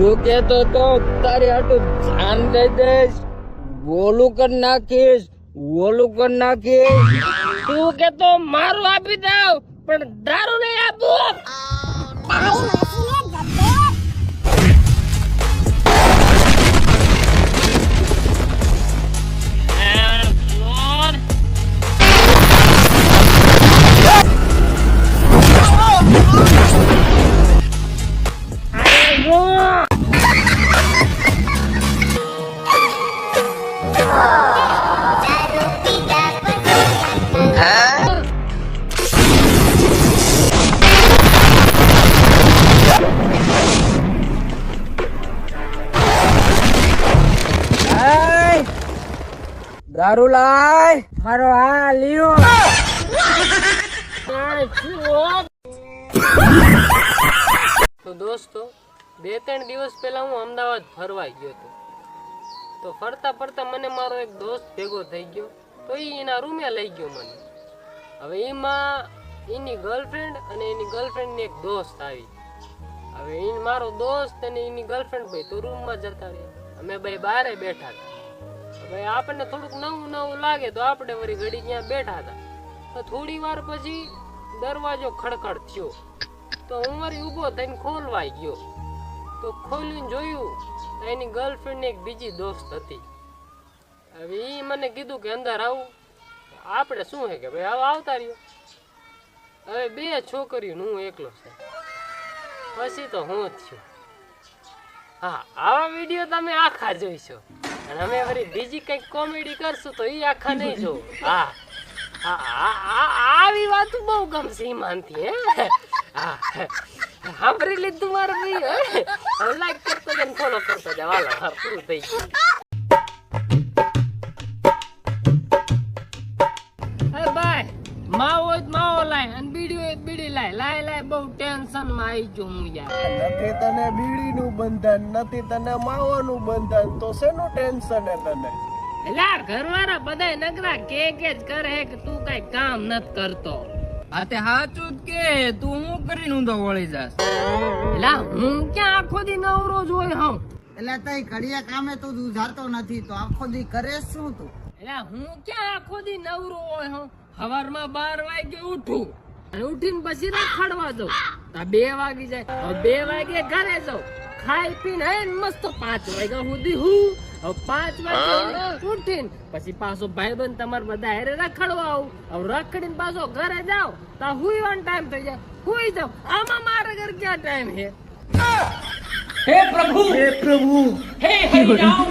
તું કેતો તો તારી હાટું જાન દઈ દઈશ બોલું કર નાખીશ, ઓલું કર નાખીશ. તું કેતો મારું આપી દઉં, પણ દારૂ નહીં આપું દારૂ લાય. મારો આ લ્યો. તો દોસ્તો બે ત્રણ દિવસ પહેલા હું અમદાવાદ ફરવા ગયો હતો. તો ફરતા ફરતા મને મારો એક દોસ્ત ભેગો થઈ ગયો. તો એ એના રૂમે લઈ ગયો મને. હવે એમાં એની ગર્લફ્રેન્ડ અને એની ગર્લફ્રેન્ડની એક દોસ્ત આવી. હવે એ મારો દોસ્ત અને એની ગર્લફ્રેન્ડ ભાઈ તો રૂમમાં જતા રહ્યા. અમે ભાઈ બારે બેઠા હતા. હવે આપણને થોડુંક નવું નવું લાગે તો આપણે વળી ઘડી ત્યાં બેઠા હતા. તો થોડી વાર પછી દરવાજો ખડખડ થયો. તો હું વળી ઊભો થઈને ખોલવાઈ ગયો. તો ખોલીને જોયું તો એની ગર્લફ્રેન્ડ એક બીજી દોસ્ત હતી. હવે એ મને કીધું કે અંદર આવું. આપણે શું હે કે ભાઈ, આવો આવતા રહ્યો. હવે બે છોકરીઓ હું એકલો છે. પછી તો હું જ છું. હા, આવા વીડિયો તમે આખા જોઈશો. અને અમે વળી બીજી કંઈક કોમેડી કરશું તો એ આખા નહીં જો હા. આવી વાત બહુ ગમશે ઈમાનથી, હે. હા સાંભળી લીધું મારું ભાઈ લાઈક કરતો જાય ફોલો કરતો જાય હાલો પૂરું થઈ ગયું. બહુ ટેન્શનમાં આવી ગયો હું યાર. નથી તને બીડીનું બંધન નથી તને માવાનું બંધન તો શેનું ટેન્શન હે તને? એલા ઘરવાળા બધાય નગરા કે કે જ કરે કે તું કઈ કામ નત કરતો. આ તે હાચું કે તું હું કરીને ઊંધો વળી જાસ એલા હું ક્યાં આખો દી નવરો જ હોય હું એટલે તઈ ઘડિયા કામે તું ઉધારતો નથી તો આખો દી કરે શું તું? એલા હું ક્યાં આખો દી નવરો હોય હું સવારમાં બાર વાગે ઉઠું. ઉઠીને પછી ખડવા દઉં. તા બે વાગી જાય. બે વાગે ઘરે જાઉં. ખાઈ પીને હે મસ્ત પાંચ વાગ્યા સુધી હું. પાંચ વાગે ઉઠીને પછી પાછો ભાઈ બંધ તમારે બધા હેરે રખડવા આવું. હવે રખડીને પાછો ઘરે જાવ તો હુઈવાનો ટાઈમ થઈ જાય. હુઈ જાવ આમાં મારા ઘર ક્યાં ટાઈમ હે હે પ્રભુ! હે પ્રભુ! હે હરિરામ!